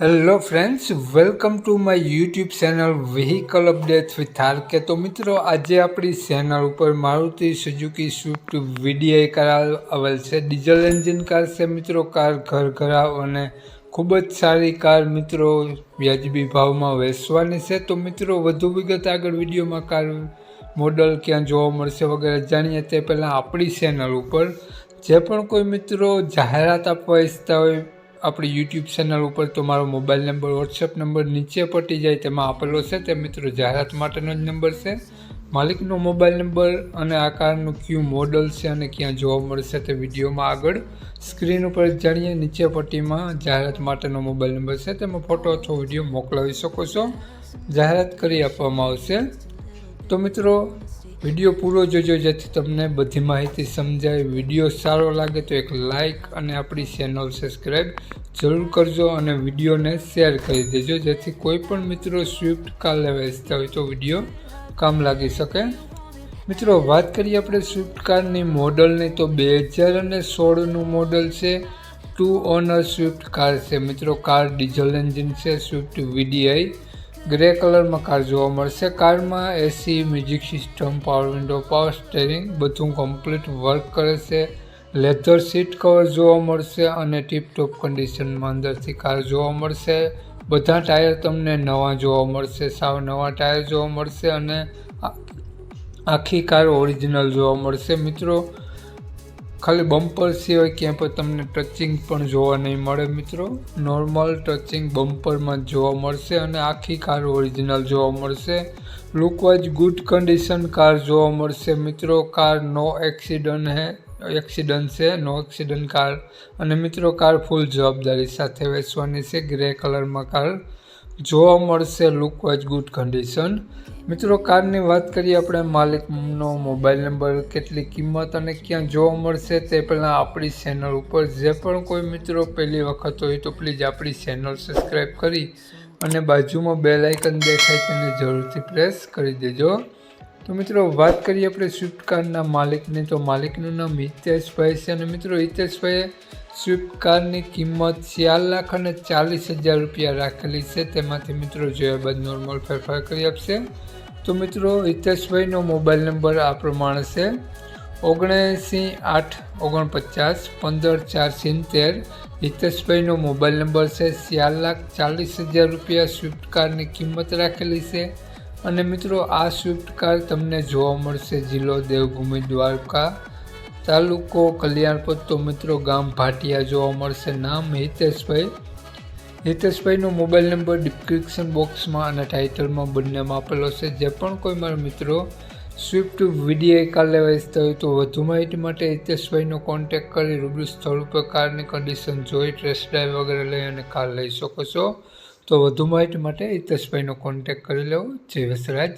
Hello friends welcome to my YouTube channel vehicle update with R K તો મિત્રો, આજે આપણી ચેનલ ઉપર Maruti Suzuki Swift VDI car આવેલ છે. ડીઝલ એન્જિન કાર છે મિત્રો. કાર ઘર ઘરાવ અને ખૂબ જ સારી કાર મિત્રો વ્યાજબી ભાવમાં વેચવાની છે. તો મિત્રો, વધુ વિગત આગળ વિડીયોમાં કાર મોડલ ક્યાં જોવા મળશે વગેરે જાણીએ તે પહેલાં આપણી ચેનલ ઉપર જે પણ કોઈ મિત્રો જાહેરાત આપવા ઈચ્છતા હોય આપણી યુટ્યુબ ચેનલ ઉપર તો મારો મોબાઈલ નંબર વોટ્સએપ નંબર નીચે પટી જાય, તેમાં આપેલો છે. તે મિત્રો જાહેરાત માટેનો જ નંબર છે. માલિકનો મોબાઈલ નંબર અને આ કારનું કયું મોડલ છે અને ક્યાં જોવા મળશે તે વિડીયોમાં આગળ સ્ક્રીન ઉપર જાણીએ. નીચે પટ્ટીમાં જાહેરાત માટેનો મોબાઈલ નંબર છે. તેમાં ફોટો અથવા વીડિયો મોકલાવી શકો છો. જાહેરાત કરી આપવામાં આવશે. તો મિત્રો વીડિયો પૂરો જોજો, જેથી તમને બધી માહિતી સમજાય. વીડિયો સારો લાગે તો એક લાઇક અને આપણી ચેનલ સબસ્ક્રાઈબ જરૂર કરજો અને વિડીયોને શેર કરી દેજો, જેથી કોઈ પણ મિત્રો સ્વિફ્ટ કાર લેવા ઇચ્છતા હોય તો વીડિયો કામ લાગી શકે. મિત્રો, વાત કરીએ આપણે સ્વિફ્ટ કારની મોડલની. તો બે હજાર અને સોળનું મોડલ છે, ટુ ઓનર સ્વિફ્ટ કાર છે. મિત્રો, કાર ડીઝલ એન્જિન છે, સ્વિફ્ટ વીડીઆઈ ગ્રે કલરમાં કાર જોવા મળશે. કારમાં AC music system, power window, power steering, બધું કમ્પ્લીટ વર્ક કરે છે. લેધર સીટ કવર જોવા મળશે અને ટીપટોપ કન્ડિશનમાં અંદરથી કાર જોવા મળશે. બધા ટાયર તમને નવા જોવા મળશે, સાવ નવા ટાયર જોવા મળશે અને આખી કાર ઓરિજિનલ જોવા મળશે. મિત્રો ખાલી બમ્પર સિવાય ક્યાં પણ તમને ટચિંગ પણ જોવા નહીં મળે મિત્રો. નોર્મલ ટચિંગ બમ્પરમાં જોવા મળશે અને આખી કાર ઓરિજિનલ જોવા મળશે. લુકવાઇઝ ગુડ કન્ડિશન કાર જોવા મળશે મિત્રો. કાર નો એક્સિડન્ટ હે એક્સિડન્ટ છે નો એક્સિડન્ટ કાર અને મિત્રો કાર ફૂલ જવાબદારી સાથે વેચવાની છે. ગ્રે કલરમાં કાર જોવા મળશે લુક વાઇઝ ગુડ કન્ડિશન મિત્રો, કારની વાત કરીએ આપણે, માલિકનો મોબાઈલ નંબર કેટલી કિંમત અને ક્યાં જોવા મળશે તે પહેલાં આપણી ચેનલ ઉપર. જે પણ કોઈ મિત્રો પહેલી વખત હોય તો પ્લીઝ આપણી ચેનલ સબસ્ક્રાઈબ કરી અને બાજુમાં બે લાઇકન દેખાય તેને જરૂરથી પ્રેસ કરી દેજો. તો મિત્રો, વાત કરીએ આપણે સ્વિફ્ટ કારના માલિકની. તો માલિકનું નામ હિતેશભાઈ છે અને મિત્રો, હિતેશભાઈએ સ્વિફ્ટ કારની કિંમત ચાર લાખ અને ચાલીસ હજાર રૂપિયા રાખેલી છે. તેમાંથી મિત્રો જોયા બાદ નોર્મલ ફેરફાર કરી આપશે. તો મિત્રો, હિતેશભાઈનો મોબાઈલ નંબર આ પ્રમાણે છે. ઓગણએંસી આઠ, ઓગણપચાસ, પંદર, ચાર, સિત્તેર. હિતેશભાઈનો મોબાઈલ નંબર છે ચાર લાખ ચાલીસ હજાર રૂપિયા સ્વિફ્ટ કારની કિંમત રાખેલી છે. અને મિત્રો, આ સ્વિફ્ટ કાર તમને જોવા મળશે જિલ્લો દેવભૂમિ દ્વારકા તાલુકો કલ્યાણપત તો મિત્રો, ગામ ભાટિયા જોવા મળશે. નામ હિતેશભાઈ. હિતેશભાઈનો મોબાઈલ નંબર ડિસ્ક્રિપ્શન બોક્સમાં અને ટાઇટલમાં બંનેમાં આપેલો છે. જે પણ કોઈ મારા મિત્રો સ્વિફ્ટ વીડીઆઈ કાર લેવા ઇચ્છતા હોય તો વધુ માહિતી માટે હિતેશભાઈનો કોન્ટેક્ટ કરી રૂબરૂ સ્થળ ઉપર કારની કન્ડિશન જોઈ ટેસ્ટ ડ્રાઈવ વગેરે લઈ અને કાર લઈ શકો છો. તો વધુ માહિતી માટે હિતેશભાઈનો કોન્ટેક કરી લેવો. જય વસરાજ.